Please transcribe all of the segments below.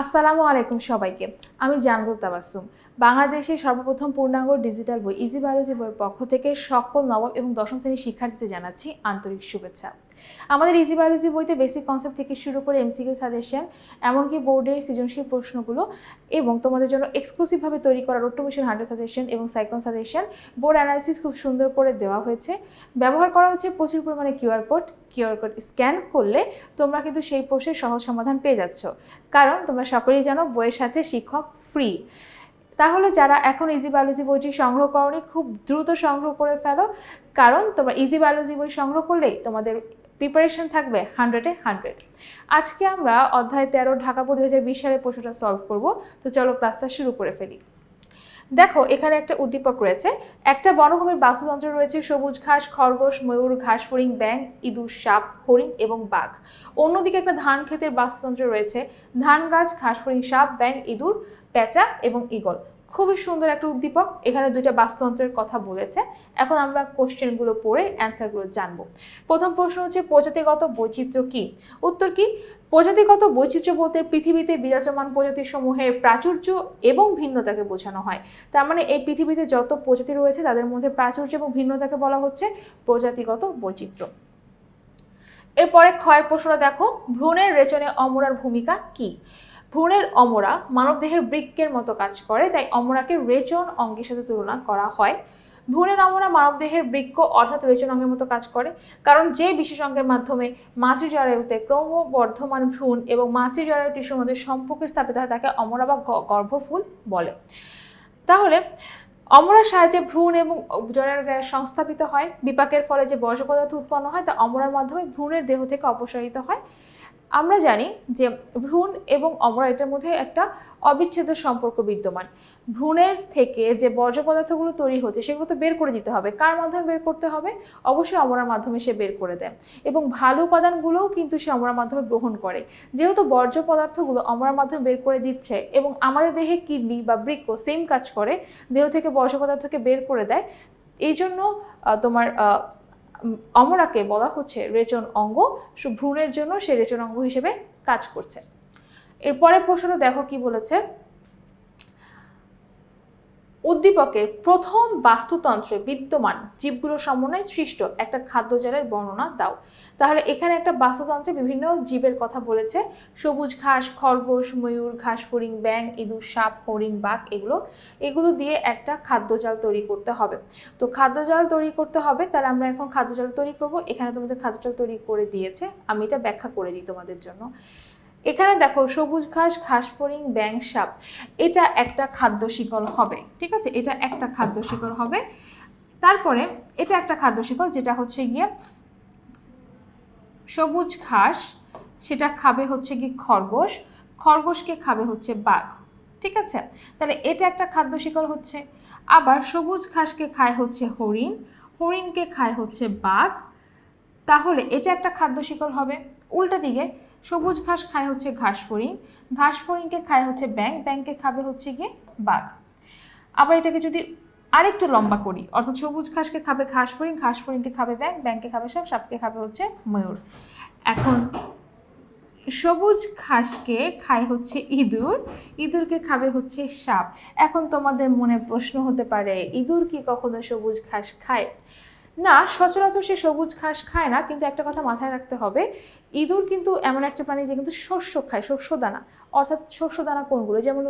আসসালামু আলাইকুম সবাইকে। আমি জানাতুল তাবাসুম বাংলাদেশে সর্বপ্রথম পূর্ণাঙ্গ ডিজিটাল বই, ইজি বায়োলজি বইয়ের পক্ষ থেকে সকল নবম এবং দশম শ্রেণির শিক্ষার্থীদের জানাচ্ছি আন্তরিক শুভেচ্ছা। আমাদের ইজি বায়োলজি বইতে বেসিক কনসেপ্ট থেকে শুরু করে এমসিকিউ সাজেশন এমনকি বোর্ডের সৃজনশীল প্রশ্নগুলো এবং তোমাদের জন্য এক্সক্লুসিভভাবে তৈরি করা রোটোমিশন হান্ড্রেড সাজেশন এবং সাইক্লোন সাজেশন বোর্ড অ্যানালিসিস খুব সুন্দর করে দেওয়া হয়েছে। ব্যবহার করা হচ্ছে প্রচুর পরিমাণে QR code QR code scan করলে তোমরা কিন্তু সেই প্রশ্নের সহজ সমাধান পেয়ে যাচ্ছ। কারণ তোমরা সকলেই জানো বইয়ের সাথে শিক্ষক ফ্রি তাহলে যারা এখন ইজি বায়োলজি বইটি সংগ্রহ করনি, খুব দ্রুত সংগ্রহ করে ফেলো। কারণ তোমরা ইজি বায়োলজি বই সংগ্রহ করলেই তোমাদের প্রিপারেশন থাকবে হান্ড্রেডে হান্ড্রেড আজকে আমরা অধ্যায় তেরো, ঢাকা হাজার বিশ সালের প্রশ্নটা সলভ করব। তো চলো ক্লাসটা শুরু করে ফেলি। দেখো, এখানে একটা উদ্দীপক রয়েছে। একটা বনভূমির বাস্তুতন্ত্র রয়েছে, সবুজ ঘাস, খরগোশ, ময়ূর, ঘাস, ফড়িং ব্যাং ইঁদুর, সাপ, হরিণ এবং বাঘ। অন্যদিকে একটা ধান ক্ষেতের বাস্তুতন্ত্র রয়েছে। ধান গাছ, ঘাস, ফড়িং, সাপ ব্যাং ইঁদুর, পেঁচা এবং ঈগল। খুবই সুন্দর একটা উদ্দীপক। এখানে দুইটা বাস্তুতন্ত্রের কথা বলেছে। এখন আমরা কোশ্চেনগুলো পড়ে অ্যান্সারগুলো জানব। প্রথম প্রশ্ন হচ্ছে, প্রজাতিগত বৈচিত্র্য কি? উত্তর কি? প্রজাতিগত বৈচিত্র্য বলতে পৃথিবীতে বিরাজমান প্রজাতি সমূহের প্রাচুর্য এবং ভিন্নতাকে বোঝানো হয়। তার মানে এই পৃথিবীতে যত প্রজাতি রয়েছে, তাদের মধ্যে প্রাচুর্য এবং ভিন্নতাকে বলা হচ্ছে প্রজাতিগত বৈচিত্র্য। এরপরে ক্ষয়ের প্রশ্নটা দেখো, ভ্রূণের রেচনে অমরার ভূমিকা কি? ভ্রূণের অমরা মানবদেহের বৃক্কের মতো কাজ করে, তাই অমরাকে রেচন অঙ্গের সাথে তুলনা করা হয়। ভ্রূণের অমরা মানবদেহের বৃক্ক অর্থাৎ রেচন অঙ্গের মতো কাজ করে, কারণ যে বিশেষ অঙ্গের মাধ্যমে মাতৃজরায়ুতে ক্রমবর্ধমান ভ্রূণ এবং মাতৃজরায়ু টিস্যুর মধ্যে সম্পর্ক স্থাপিত হয়, তাকে অমরা বা গর্ভফুল বলে। তাহলে, অমরার সাহায্যে ভ্রূণ এবং জরায়ুর গায়ে সংস্থাপিত হয়, বিপাকের ফলে যে বর্জ্য পদার্থ উৎপন্ন হয়, তা অমরার মাধ্যমে ভ্রূণের দেহ থেকে অপসারিত হয়। আমরা জানি যে ভ্রূণ এবং অমরা এটার মধ্যে একটা অবিচ্ছেদ্য সম্পর্ক বিদ্যমান। ভ্রূণের থেকে যে বর্জ্য পদার্থগুলো তৈরি হচ্ছে, সেগুলো তো বের করে দিতে হবে। কার মাধ্যমে বের করতে হবে? অবশ্যই অমরার মাধ্যমে সে বের করে দেয়। এবং ভালো উপাদানগুলোও কিন্তু সে অমরার মাধ্যমে গ্রহণ করে। যেহেতু বর্জ্য পদার্থগুলো অমরার মাধ্যমে বের করে দিচ্ছে এবং আমাদের দেহে কিডনি বা বৃক্ক সেম কাজ করে, দেহ থেকে বর্জ্য পদার্থকে বের করে দেয় এই জন্য তোমার অমরাকে বলা হচ্ছে রেচন অঙ্গ। ভ্রূণের জন্য সে রেচন অঙ্গ হিসেবে কাজ করছে। এরপরে প্রশ্ন দেখো কি বলেছে? উদ্দীপকের প্রথম বাস্তুতন্ত্রে বিদ্যমান জীবগুলোর সমন্বয়ে সৃষ্ট একটা খাদ্যজালের বর্ণনা দাও। তাহলে এখানে একটা বাস্তুতন্ত্রে বিভিন্ন জীবের কথা বলেছে। সবুজ ঘাস, খরগোশ, ময়ূর, ঘাস, ফড়িং ব্যাং ইঁদুর, সাপ, হরিণ, বাঘ এগুলো এগুলো দিয়ে একটা খাদ্যজাল তৈরি করতে হবে। তো খাদ্যজাল তৈরি করতে হবে, তাহলে আমরা এখন খাদ্যজাল তৈরি করব। এখানে তোমাদের খাদ্যজাল তৈরি করে দিয়েছে। আমি এটা ব্যাখ্যা করে দিই তোমাদের জন্য। এখানে দেখো, সবুজ ঘাস ঘাস ফড়িং ব্যাং সাপ। এটা একটা খাদ্য শিকল হবে, ঠিক আছে? এটা একটা খাদ্য শিকল হবে। তারপরে এটা একটা খাদ্য শিকল, যেটা হচ্ছে গিয়ে সবুজ ঘাস, সেটা খাবে হচ্ছে কি খরগোশ। খরগোশকে খাবে হচ্ছে বাঘ, ঠিক আছে? তাহলে এটা একটা খাদ্য শিকল হচ্ছে। আবার সবুজ ঘাসকে খায় হচ্ছে হরিণ, হরিণকে খায় হচ্ছে বাঘ। তাহলে এটা একটা খাদ্য শিকল হবে। উল্টা দিকে সবুজ ঘাস খায় হচ্ছে ঘাস ফড়িং ঘাস ফড়িংকে খায় হচ্ছে ব্যাং ব্যাংকে খাবে হচ্ছে গিয়ে বাঘ। আবার এটাকে যদি আরেকটু লম্বা করি, অর্থাৎ সবুজ ঘাসকে খাবে ঘাস ফড়িং ঘাস ফড়িংকে খাবে ব্যাং ব্যাংকে খাবে সাপ, সাপকে খাবে হচ্ছে ময়ূর। এখন সবুজ ঘাসকে খায় হচ্ছে ইঁদুর, ইঁদুরকে খাবে হচ্ছে সাপ। এখন তোমাদের মনে প্রশ্ন হতে পারে, ইঁদুর কি কখনো সবুজ ঘাস খায়? না, সচরাচর সে সবুজ ঘাস খায় না, কিন্তু একটা কথা মাথায় রাখতে হবে, ইঁদুর কিন্তু এমন একটা প্রাণী যে কিন্তু শস্য খায় শস্য দানা অর্থাৎ শস্য দানা কোনগুলো? যেমন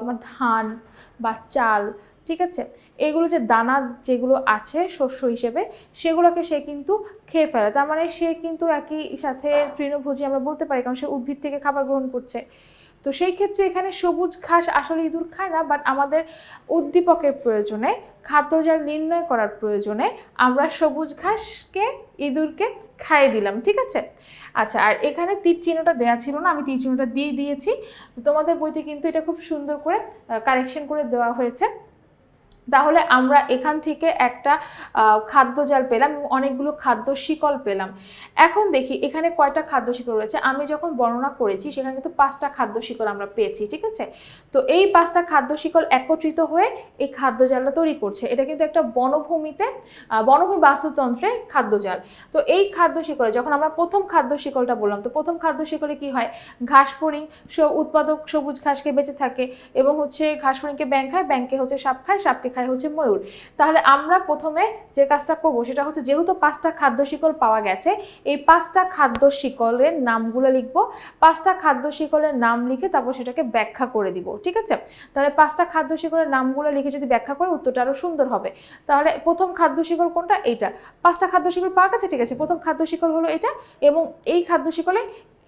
তোমার ধান বা চাল, ঠিক আছে? এগুলো যে দানা যেগুলো আছে শস্য হিসেবে, সেগুলোকে সে কিন্তু খেয়ে ফেলে। তার মানে সে কিন্তু একই সাথে তৃণভোজী আমরা বলতে পারি, কারণ সে উদ্ভিদ থেকে খাবার গ্রহণ করছে। তো সেই ক্ষেত্রে এখানে সবুজ ঘাস আসলে ইঁদুর খায় না বাট আমাদের উদ্দীপকের প্রয়োজনে খাদ্যজাল নির্ণয় করার প্রয়োজনে আমরা সবুজ ঘাসকে, ইঁদুরকে খাইয়ে দিলাম, ঠিক আছে? আচ্ছা আর এখানে তীর চিহ্নটা দেওয়া ছিল না, আমি তীর চিহ্নটা দিয়ে দিয়েছি। তো তোমাদের বইতে কিন্তু এটা খুব সুন্দর করে কারেকশন করে দেওয়া হয়েছে। তাহলে আমরা এখান থেকে একটা খাদ্য জাল পেলাম এবং অনেকগুলো খাদ্য শিকল পেলাম। এখন দেখি এখানে কয়টা খাদ্য শিকল রয়েছে। আমি যখন বর্ণনা করেছি সেখানে কিন্তু পাঁচটা খাদ্য শিকল আমরা পেয়েছি, ঠিক আছে? তো এই পাঁচটা খাদ্য শিকল একত্রিত হয়ে এই খাদ্য জালটা তৈরি করছে। এটা কিন্তু একটা বনভূমিতে বনভূমি বাস্তুতন্ত্রে খাদ্য জাল। তো এই খাদ্য শিকলে যখন আমরা প্রথম খাদ্য শিকলটা বললাম, তো প্রথম খাদ্য শিকলে কি হয়? ঘাস ফড়িং উৎপাদক সবুজ ঘাসকে বেঁচে থাকে এবং হচ্ছে ঘাস ফড়িংকে ব্যাং খায়, ব্যাংকে হচ্ছে সাপ খায়, সাপকে খায় হচ্ছে ময়ূর। তাহলে আমরা প্রথমে যে কাজটা করব সেটা হচ্ছে যেহেতু পাঁচটা খাদ্য শিকল পাওয়া গেছে, এই পাঁচটা খাদ্য শিকলের নামগুলো লিখব। পাঁচটা খাদ্য শিকলের নাম লিখে তারপর সেটাকে ব্যাখ্যা করে দিব, ঠিক আছে? তাহলে পাঁচটা খাদ্য শিকলের নামগুলো লিখে যদি ব্যাখ্যা করে উত্তরটা আরও সুন্দর হবে। তাহলে প্রথম খাদ্য শিকল কোনটা? এইটা। পাঁচটা খাদ্য শিকল পাওয়া গেছে? ঠিক আছে। প্রথম খাদ্য শিকল হলো এটা এবং এই খাদ্য শিকলে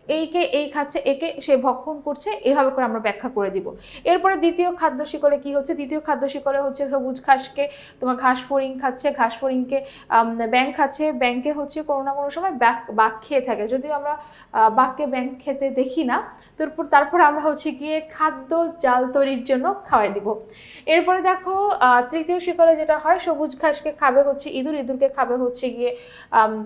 এইকে এই খাচ্ছে, একে সে ভক্ষণ করছে, এভাবে করে আমরা ব্যাখ্যা করে দিব। এরপরে দ্বিতীয় খাদ্য শিকলে কি হচ্ছে? দ্বিতীয় খাদ্য শিকলে হচ্ছে সবুজ ঘাসকে, তোমার ঘাস ফড়িং খাচ্ছে, ঘাস ফড়িংকে ব্যাং খাচ্ছে ব্যাংকে হচ্ছে কোনো না কোনো সময় ব্যাক, বাঘ খেয়ে থাকে। যদিও আমরা বাঘকে ব্যাং খেতে দেখি না, তারপর তারপর আমরা হচ্ছে গিয়ে খাদ্য জাল তৈরির জন্য খাওয়াই দিব। এরপরে দেখো তৃতীয় শিকলে যেটা হয়, সবুজ ঘাসকে খাবে হচ্ছে ইঁদুর, ইঁদুরকে খাবে হচ্ছে গিয়ে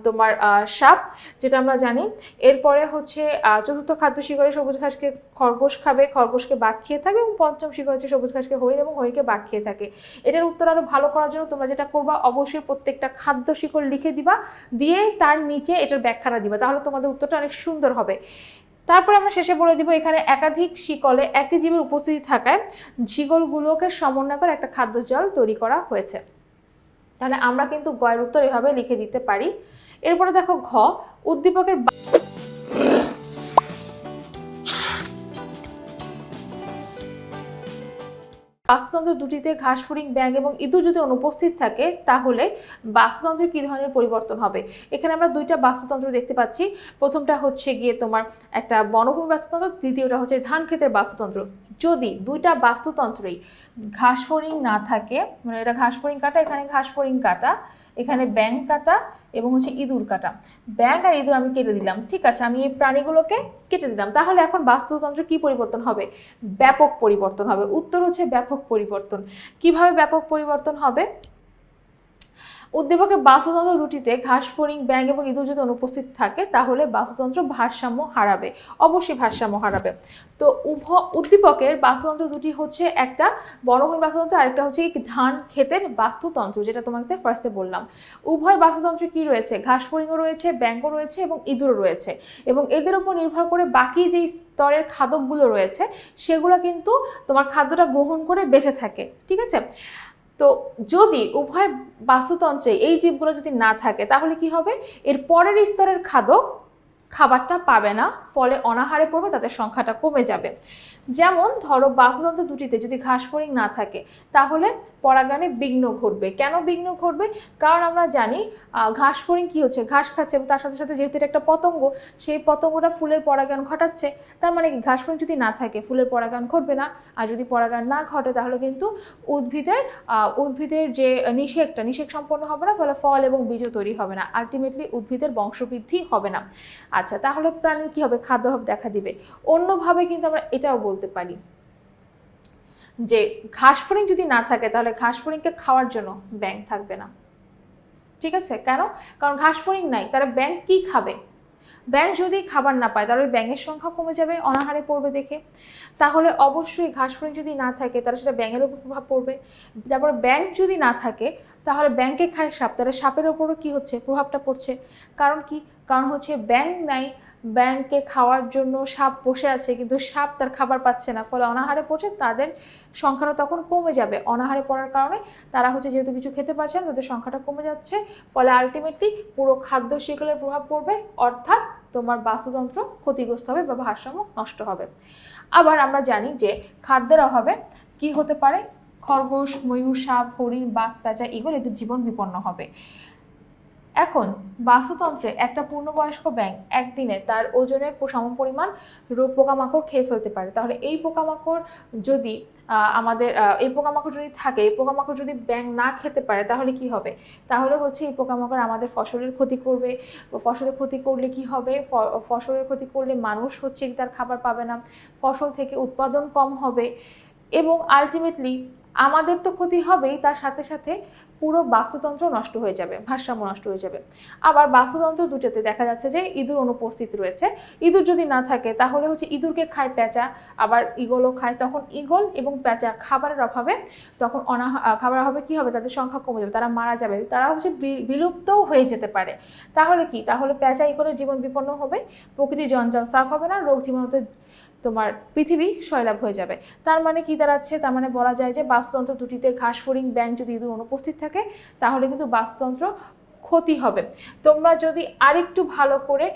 তোমার সাপ, যেটা আমরা জানি। এরপরে হচ্ছে চতুর্থ খাদ্য শিকরে সবুজ ঘাসকে খরগোশ খাবে, খরগোশকে বাঘ খেয়ে থাকে এবং পঞ্চম শিকর হচ্ছে সবুজ ঘাসকে হরিণ এবং হরিণকে বাঘ খেয়ে থাকে। এটার উত্তর আরও ভালো করার জন্য তোমরা যেটা করবা, অবশ্যই প্রত্যেকটা খাদ্য শিকড় লিখে দিবা, দিয়ে তার নিচে এটার ব্যাখ্যাটা দিবা, তাহলে তোমাদের উত্তরটা অনেক সুন্দর হবে। তারপর আমরা শেষে বলে দিব, এখানে একাধিক শিকলে একই জীবের উপস্থিতি থাকায় শিকলগুলোকে সমন্বয় করে একটা খাদ্য জল তৈরি করা হয়েছে। তাহলে আমরা কিন্তু গয়ের উত্তর এভাবে লিখে দিতে পারি। এরপরে দেখো ঘ, উদ্দীপকের বাস্তুতন্ত্র দুটিতে ঘাস ব্যাঙ ব্যাং এবং ইঁদুর যদি অনুপস্থিত থাকে, তাহলে বাস্তুতন্ত্রের কী ধরনের পরিবর্তন হবে? এখানে আমরা দুইটা বাস্তুতন্ত্র দেখতে পাচ্ছি। প্রথমটা হচ্ছে গিয়ে তোমার একটা বনভূমি বাস্তুতন্ত্র, দ্বিতীয়টা হচ্ছে ধান ক্ষেতের বাস্তুতন্ত্র। যদি দুইটা বাস্তুতন্ত্রই ঘাস ফড়িং না থাকে মানে এটা ঘাস ফড়িং কাটা, এখানে ঘাস ফড়িং কাটা এখানে ব্যাং কাটা এবং হচ্ছে ইঁদুর কাটা। ব্যাং আর ইঁদুর আমি কেটে দিলাম, ঠিক আছে? আমি এই প্রাণীগুলোকে কেটে দিলাম। তাহলে এখন বাস্তুতন্ত্র কি পরিবর্তন হবে? ব্যাপক পরিবর্তন হবে। উত্তর হচ্ছে ব্যাপক পরিবর্তন। কীভাবে ব্যাপক পরিবর্তন হবে? উদ্দীপকের বাস্তুতন্ত্র রুটিতে ঘাস, ফড়িং ব্যাং এবং ইঁদুর যদি অনুপস্থিত থাকে, তাহলে বাস্তুতন্ত্র ভারসাম্য হারাবে, অবশ্যই ভারসাম্য হারাবে। তো উভ, উদ্দীপকের বাস্তুতন্ত্র দুটি হচ্ছে একটা বনভূমি বাস্তুতন্ত্র, আরেকটা হচ্ছে ধান ক্ষেতের বাস্তুতন্ত্র, যেটা তোমাদের ফার্স্টে বললাম। উভয় বাস্তুতন্ত্রে কি রয়েছে? ঘাস, ফড়িংও রয়েছে ব্যাঙ্গও রয়েছে এবং ইঁদুরও রয়েছে। এবং এদের উপর নির্ভর করে বাকি যে স্তরের খাদকগুলো রয়েছে, সেগুলো কিন্তু তোমার খাদ্যটা গ্রহণ করে বেঁচে থাকে, ঠিক আছে? তো যদি উভয় বাস্তুতন্ত্রে এই জীবগুলো যদি না থাকে, তাহলে কি হবে? এর পরের স্তরের খাদক খাবারটা পাবে না, ফলে অনাহারে পড়বে, তাদের সংখ্যাটা কমে যাবে। যেমন ধরো বাস্তুতন্ত্র দুটিতে যদি ঘাস ফড়িং না থাকে তাহলে পরাগায়নে বিঘ্ন ঘটবে। কেন বিঘ্ন ঘটবে? কারণ আমরা জানি আহ, ঘাস ফড়িং কি হচ্ছে? ঘাস খাচ্ছে এবং তার সাথে সাথে যেহেতু এটা একটা পতঙ্গ সেই পতঙ্গটা ফুলের পরাগায়ন ঘটাচ্ছে। তার মানে কি? ঘাস ফড়িং যদি না থাকে ফুলের পরাগায়ন ঘটবে না। আর যদি পরাগায়ন না ঘটে তাহলে কিন্তু উদ্ভিদের উদ্ভিদের যে নিষেকটা নিষেক সম্পন্ন হবে না ফলে ফল এবং বীজও তৈরি হবে না। আলটিমেটলি উদ্ভিদের বংশবৃদ্ধি হবে না। আচ্ছা তাহলে প্রাণীর কি হবে? খাদ্যাভাব দেখা দিবে। অন্যভাবে কিন্তু আমরা এটাও বলতে পারি। যে ঘাস ফড়িং যদি না থাকে, তাহলে ঘাস ফড়িংকে খাওয়ার জন্য ব্যাং থাকবে না। ঠিক আছে? কেন? কারণ ঘাস ফড়িং নাই, তারা ব্যাং কি খাবে? ব্যাংক যদি খাবার না পায়, তাহলে ব্যাঙের সংখ্যা কমে যাবে, অনাহারে পড়বে দেখে। তাহলে অবশ্যই ঘাস ফড়িং যদি না থাকে, তাহলে সেটা ব্যাঙের উপর প্রভাব পড়বে। তারপর ব্যাংক যদি না থাকে, তাহলে ব্যাংকে খায় সাপ, তাহলে সাপের ওপরও কি হচ্ছে? প্রভাবটা পড়ছে। কারণ কি? কারণ হচ্ছে ব্যাংক নাই ব্যাংকে খাওয়ার জন্য সাপ বসে আছে, কিন্তু সাপ তার খাবার পাচ্ছে না। ফলে অনাহারে পড়ছে তাদের সংখ্যাটা তখন কমে যাবে। অনাহারে পড়ার কারণে তারা হচ্ছে যেহেতু কিছু খেতে পারছে না, তাদের সংখ্যাটা কমে যাচ্ছে। ফলে আলটিমেটলি পুরো খাদ্য শিকলের প্রভাব পড়বে, অর্থাৎ তোমার বাস্তুতন্ত্র ক্ষতিগ্রস্ত হবে বা ভারসাম্য নষ্ট হবে। আবার আমরা জানি যে খাদ্যের অভাবে কি হতে পারে? খরগোশ, ময়ূর সাপ, হরিণ, বাঘ পেঁচা এগুলো এদের জীবন বিপন্ন হবে। এখন বাস্তুতন্ত্রে একটা পূর্ণবয়স্ক ব্যাঙ একদিনে তার ওজনের প- সম পরিমাণ রোগ পোকামাকড় খেয়ে ফেলতে পারে। তাহলে এই পোকামাকড় যদি আমাদের এই পোকামাকড় যদি থাকে, এই পোকামাকড় যদি ব্যাঙ না খেতে পারে, তাহলে কি হবে? তাহলে হচ্ছে এই পোকামাকড় আমাদের ফসলের ক্ষতি করবে। ফসলের ক্ষতি করলে কি হবে? ফসলের ক্ষতি করলে মানুষ হচ্ছে তার খাবার পাবে না? ফসল থেকে উৎপাদন কম হবে। এবং আলটিমেটলি আমাদের তো ক্ষতি হবেই, তার সাথে সাথে পুরো বাস্তুতন্ত্র নষ্ট হয়ে যাবে, ভারসাম্য নষ্ট হয়ে যাবে। আবার বাস্তুতন্ত্র দুটোতে দেখা যাচ্ছে যে ইঁদুর অনুপস্থিত রয়েছে। ইঁদুর যদি না থাকে, তাহলে হচ্ছে ইঁদুরকে খায় পেঁচা আবার ইগলও খায়। তখন ইগল এবং পেঁচা খাবারের অভাবে তখন অনা, খাবারের অভাবে কী হবে? তাদের সংখ্যা কমে যাবে, তারা মারা যাবে। তারা হচ্ছে বিলুপ্তও হয়ে যেতে পারে। তাহলে কি? তাহলে পেঁচা ইগলের জীবন বিপন্ন হবে, প্রকৃতির জঞ্জাল সাফ হবে না, রোগ জীবনতে তোমার পৃথিবী সয়লাভ হয়ে যাবে। তার মানে কি দাঁড়াচ্ছে? তার মানে বলা যায় যে বাস্তুতন্ত্র দুটিতে ঘাস ফড়িং ব্যাং যদি ইঁদুর অনুপস্থিত থাকে, তাহলে কিন্তু বাস্তুতন্ত্র ক্ষতি হবে। তোমরা যদি আরেকটু ভালো করে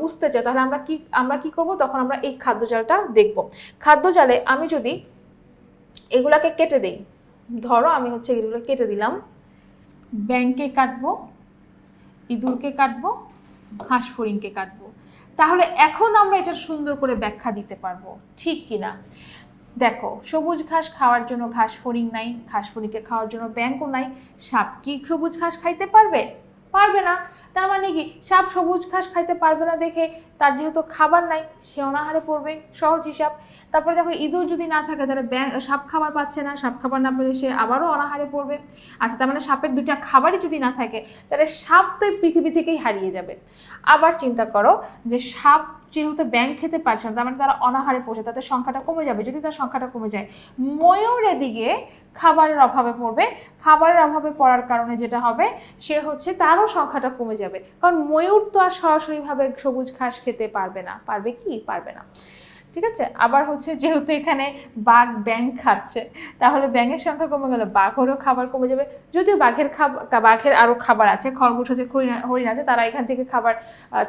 বুঝতে চাও, তাহলে আমরা কি আমরা কি করব? তখন আমরা এই খাদ্য খাদ্যজালটা দেখব। খাদ্যজালে আমি যদি এগুলাকে কেটে দিই, ধরো আমি হচ্ছে এগুলো কেটে দিলাম। ব্যাংকে কাটবো, ইঁদুরকে কাটবো হাঁস ফড়িংকে কাটবো। তাহলে এখন আমরা এটা সুন্দর করে ব্যাখ্যা দিতে পারব। ঠিক কিনা? দেখো, সবুজ ঘাস খাওয়ার জন্য ঘাস ফড়িং নাই ঘাস ফড়িংকে খাওয়ার জন্য ব্যাংকও নাই। সাপ কি সবুজ ঘাস খাইতে পারবে? পারবে না। তার মানে কি? সাপ সবুজ ঘাস খাইতে পারবে না দেখে। তার যেহেতু খাবার নাই, সে অনাহারে পড়বে। সহজ হিসাব। তারপরে দেখো, ইঁদুর যদি না থাকে, তাহলে ব্যাং সাপ খাবার পাচ্ছে না। সাপ খাবার না পেলে সে আবারও অনাহারে পড়বে। আচ্ছা তার মানে সাপের দুটা খাবারই যদি না থাকে, তাহলে সাপ তো পৃথিবী থেকেই হারিয়ে যাবে। আবার চিন্তা করো যে সাপ যেহেতু ব্যাংক খেতে পারছে না, তার মানে তারা অনাহারে পড়ছে তাদের সংখ্যাটা কমে যাবে। যদি তার সংখ্যাটা কমে যায়, ময়ূর এদিকে খাবারের অভাবে পড়বে। খাবারের অভাবে পড়ার কারণে যেটা হবে, সে হচ্ছে তারও সংখ্যাটা কমে যাবে। কারণ ময়ূর তো আর সরাসরিভাবে সবুজ ঘাস খেতে পারবে না। পারবে কি? পারবে না। ঠিক আছে? আবার হচ্ছে যেহেতু এখানে বাঘ ব্যাং খাচ্ছে, তাহলে ব্যাঙের সংখ্যা কমে গেলে, বাঘেরও খাবার কমে যাবে। যদিও বাঘের খাবার বাঘের আরও খাবার আছে, খরগোশ আছে, হরিণ- আছে, তারা এখান থেকে খাবার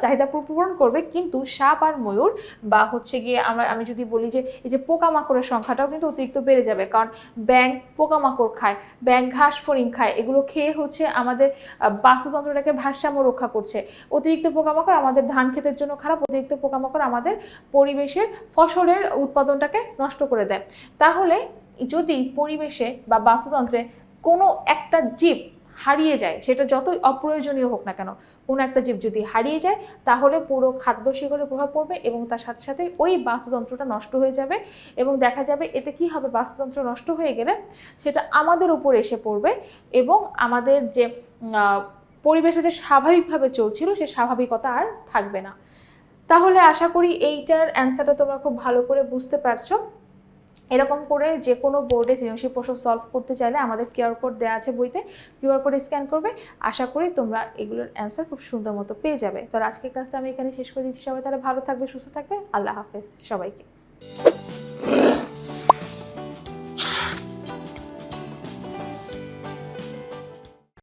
চাহিদা পূরণ করবে। কিন্তু সাপ আর ময়ূর বা হচ্ছে গিয়ে আমরা, আমি যদি বলি যে, এই যে পোকামাকড়ের সংখ্যাটাও কিন্তু অতিরিক্ত বেড়ে যাবে। কারণ ব্যাং পোকামাকড় খায় ব্যাং ঘাস ফড়িং খায়, এগুলো খেয়ে হচ্ছে আমাদের বাস্তুতন্ত্রটাকে ভারসাম্য রক্ষা করছে। অতিরিক্ত পোকামাকড় আমাদের ধান ক্ষেতের জন্য খারাপ, অতিরিক্ত পোকামাকড় আমাদের পরিবেশের ফসলের উৎপাদনটাকে নষ্ট করে দেয়। তাহলে যদি পরিবেশে বা বাস্তুতন্ত্রে কোনো একটা জীব হারিয়ে যায়, সেটা যতই অপ্রয়োজনীয় হোক না কেন, কোনো একটা জীব যদি হারিয়ে যায়, তাহলে পুরো খাদ্য শিকড়ে প্রভাব পড়বে এবং তার সাথে সাথে ওই বাস্তুতন্ত্রটা নষ্ট হয়ে যাবে এবং দেখা যাবে এতে কি হবে? বাস্তুতন্ত্র নষ্ট হয়ে গেলে সেটা আমাদের উপর এসে পড়বে এবং আমাদের যে পরিবেশে যে স্বাভাবিকভাবে চলছিল, সে স্বাভাবিকতা আর থাকবে না। তাহলে আশা করি এইটার অ্যান্সারটা তোমরা খুব ভালো করে বুঝতে পারছ। এরকম করে যে কোনো বোর্ডে সৃজনশীল প্রশ্ন সলভ করতে চাইলে আমাদের কিউআর কোড দেওয়া আছে বইতে। কিউআর কোড স্ক্যান করবে। আশা করি তোমরা এগুলোর অ্যান্সার খুব সুন্দর মতো পেয়ে যাবে। তাহলে আজকের ক্লাসটা আমি এখানে শেষ করে দিচ্ছি সবাই। তাহলে ভালো থাকবে, সুস্থ থাকবে। আল্লাহ হাফেজ সবাইকে।